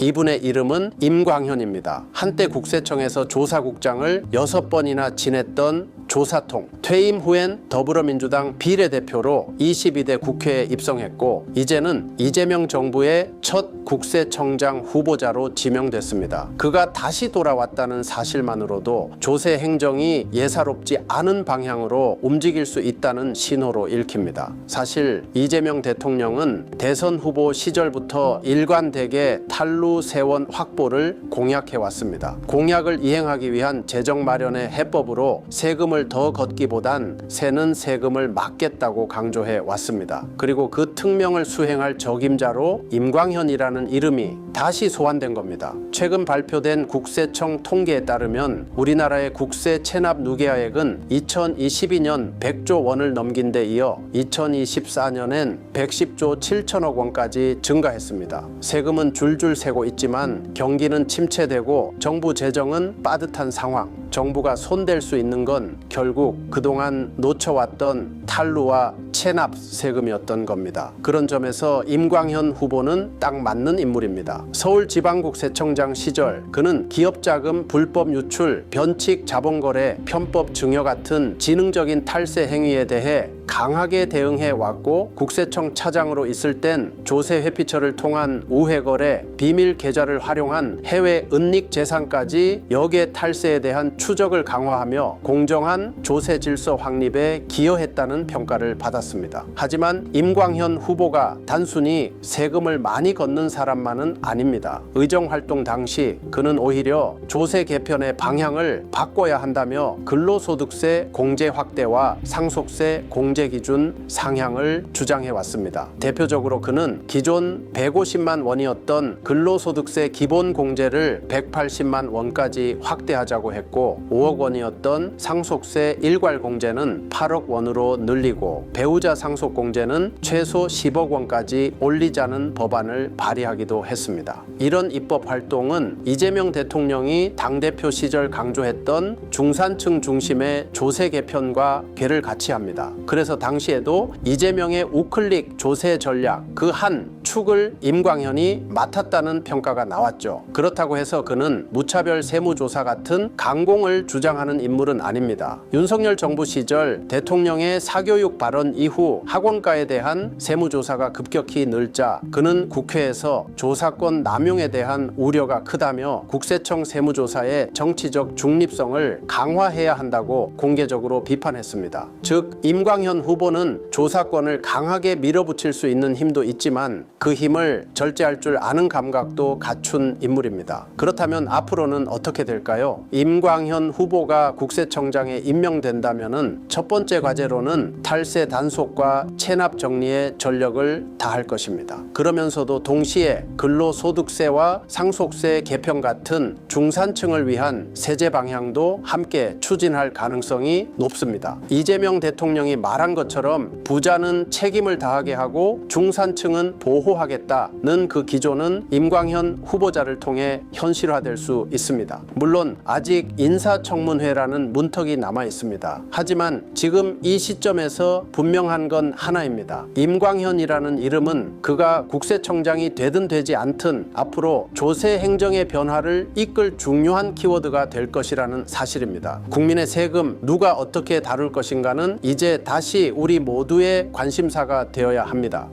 이분의 이름은 임광현입니다. 한때 국세청에서 조사국장을 여섯 번이나 지냈던 조사통. 퇴임 후엔 더불어민주당 비례대표로 22대 국회에 입성했고 이제는 이재명 정부의 첫 국세청장 후보자로 지명됐습니다. 그가 다시 돌아왔다는 사실만으로도 조세 행정이 예사롭지 않은 방향으로 움직일 수 있다는 신호로 읽힙니다. 사실 이재명 대통령은 대선 후보 시절부터 일관되게 탈루 세원 확보를 공약해 왔습니다. 공약을 이행하기 위한 재정 마련의 해법으로 세금을 더 걷기보단 세는 세금을 막겠다고 강조해 왔습니다. 그리고 그 특명을 수행할 적임자로 임광현이라는 이름이 다시 소환된 겁니다. 최근 발표된 국세청 통계에 따르면 우리나라의 국세 체납 누계액은 2022년 100조 원을 넘긴 데 이어 2024년엔 110조 7천억 원까지 증가했습니다. 세금은 줄줄 새고 있지만 경기는 침체되고 정부 재정은 빠듯한 상황. 정부가 손댈 수 있는 건 결국 그동안 놓쳐왔던 탈루와 체납 세금이었던 겁니다. 그런 점에서 임광현 후보는 딱 맞는 인물입니다. 서울지방국세청장 시절 그는 기업자금 불법 유출, 변칙 자본거래, 편법 증여 같은 지능적인 탈세 행위에 대해 강하게 대응해 왔고 국세청 차장으로 있을 땐 조세 회피처를 통한 우회 거래, 비밀 계좌를 활용한 해외 은닉 재산까지 역의 탈세에 대한 추적을 강화하며 공정한 조세 질서 확립에 기여했다는 평가를 받았습니다. 하지만 임광현 후보가 단순히 세금을 많이 걷는 사람만은 아닙니다. 의정 활동 당시 그는 오히려 조세 개편의 방향을 바꿔야 한다며 근로소득세 공제 확대와 상속세 공제 기준 상향을 주장해 왔습니다. 대표적으로 그는 기존 150만 원이었던 근로소득세 기본 공제를 180만 원까지 확대하자고 했고 5억 원이었던 상속세 일괄 공제는 8억 원으로 늘리고 배우자 상속 공제는 최소 10억 원까지 올리자는 법안을 발의하기도 했습니다. 이런 입법 활동은 이재명 대통령이 당대표 시절 강조했던 중산층 중심의 조세 개편과 괴를 같이 합니다. 그래서 당시에도 이재명의 우클릭 조세 전략 그한 축을 임광현이 맡았다는 평가가 나왔죠. 그렇다고 해서 그는 무차별 세무조사 같은 강공을 주장하는 인물은 아닙니다. 윤석열 정부 시절 대통령의 사교육 발언 이후 학원가에 대한 세무조사가 급격히 늘자 그는 국회에서 조사권 남용에 대한 우려가 크다며 국세청 세무조사의 정치적 중립성을 강화해야 한다고 공개적으로 비판했습니다. 즉 임광현 후보는 조사권을 강하게 밀어붙일 수 있는 힘도 있지만 그 힘을 절제할 줄 아는 감각도 갖춘 인물입니다. 그렇다면 앞으로는 어떻게 될까요? 임광현 후보가 국세청장에 임명된다면은 첫 번째 과제로는 탈세 단속과 체납 정리에 전력을 다할 것입니다. 그러면서도 동시에 근로소득세와 상속세 개편 같은 중산층을 위한 세제 방향도 함께 추진할 가능성이 높습니다. 이재명 대통령이 말한 것처럼 부자는 책임을 다하게 하고 중산층은 보호하겠다는 그 기조는 임광현 후보자를 통해 현실화될 수 있습니다. 물론 아직 인사청문회라는 문턱이 남아 있습니다. 하지만 지금 이 시점에서 분명한 건 하나입니다. 임광현이라는 이름은 그가 국세청장이 되든 되지 않든 앞으로 조세 행정의 변화를 이끌 중요한 키워드가 될 것이라는 사실입니다. 국민의 세금 누가 어떻게 다룰 것인가는 이제 다시 우리 모두의 관심사가 되어야 합니다.